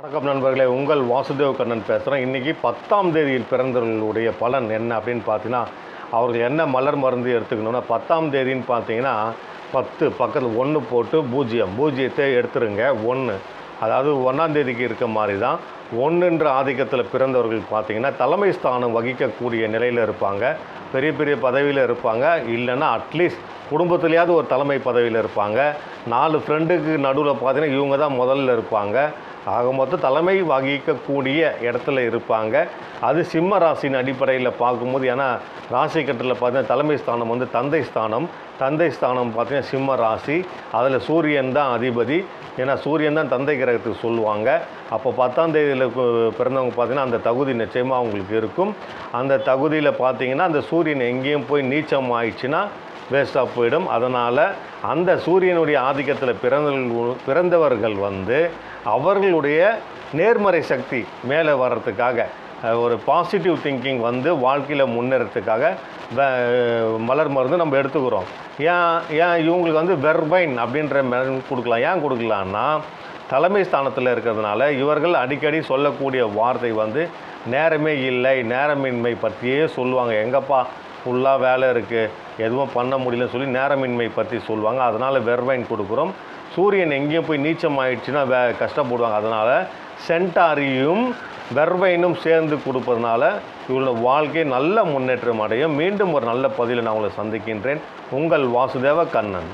வணக்கம் நண்பர்களே உங்கள் வாசுதேவ் கண்ணன் பேசுகிறேன் இன்றைக்கி பத்தாம் தேதியில் பிறந்தவர்களுடைய பலன் என்ன அப்படின்னு பார்த்தீங்கன்னா அவர்கள் என்ன மலர் மருந்து எடுத்துக்கணும்னா பத்தாம் தேதின்னு பார்த்தீங்கன்னா பத்து பக்கத்தில் ஒன்று போட்டு பூஜ்ஜியம். பூஜ்ஜியத்தை எடுத்துருங்க. ஒன்று அதாவது ஒன்றாம் தேதிக்கு இருக்க மாதிரி தான் ஒன்றுன்ற ஆதிக்கத்தில் பிறந்தவர்கள் பார்த்தீங்கன்னா தலைமை ஸ்தானம் வகிக்கக்கூடிய நிலையில் இருப்பாங்க. பெரிய பெரிய பதவியில் இருப்பாங்க. இல்லைன்னா அட்லீஸ்ட் குடும்பத்துலேயாவது ஒரு தலைமை பதவியில் இருப்பாங்க. நாலு ஃப்ரெண்டுக்கு நடுவில் பார்த்தீங்கன்னா இவங்க தான் முதல்ல இருப்பாங்க. ஆக மொத்தம் தலைமை வகிக்கக்கூடிய இடத்துல இருப்பாங்க. அது சிம்ம ராசியின் அடிப்படையில் பார்க்கும்போது ஏன்னா ராசி கட்டத்தில் பார்த்தீங்கன்னா தலைமை ஸ்தானம் வந்து தந்தை ஸ்தானம். தந்தை ஸ்தானம் பார்த்தீங்கன்னா சிம்ம ராசி. அதில் சூரியன் தான் அதிபதி. ஏன்னா சூரியன் தான் தந்தை கிரகத்துக்கு சொல்லுவாங்க. அப்போ பத்தாம் தேதியில் கு- பிறந்தவங்க பார்த்தீங்கன்னா அந்த தகுதி நிச்சயமாக அவங்களுக்கு இருக்கும். அந்த தகுதியில் பார்த்தீங்கன்னா அந்த சூரியன் எங்கேயும் போய் நீச்சம் ஆயிடுச்சுன்னா வேஸ்ட்டாக போயிடும். அதனால் அந்த சூரியனுடைய ஆதிக்கத்தில் பிறந்தவர்கள் பிறந்தவர்கள் வந்து அவர்களுடைய நேர்மறை சக்தி மேலே வர்றதுக்காக ஒரு பாசிட்டிவ் திங்கிங் வந்து வாழ்க்கையில் முன்னேறத்துக்காக வ- மலர் மருந்து நம்ம எடுத்துக்கிறோம். ஏன் ஏன் இவங்களுக்கு வந்து வெர்பைன் அப்படின்ற மருந்து கொடுக்கலாம் ஏன் கொடுக்கலான்னா தலைமை ஸ்தானத்தில் இருக்கிறதுனால இவர்கள் அடிக்கடி சொல்லக்கூடிய வார்த்தை வந்து நேரமே இல்லை நேரமின்மை பற்றியே சொல்லுவாங்க. எங்கப்பா ஃபுல்லாக வேலை இருக்குது எதுவும் பண்ண முடியலன்னு சொல்லி நேரமின்மை பற்றி சொல்லுவாங்க. அதனால் வெர்வைன் கொடுக்குறோம். சூரியன் எங்கேயும் போய் நீச்சம் ஆயிடுச்சுன்னா வே கஷ்டப்படுவாங்க. அதனால் சென்டாரியும் வெர்வைனும் சேர்ந்து கொடுப்பதனால இவங்களோட வாழ்க்கை நல்ல முன்னேற்றம் அடையும். மீண்டும் ஒரு நல்ல பதிலை நான் உங்களை சந்திக்கின்றேன். உங்கள் வாசுதேவ கண்ணன்.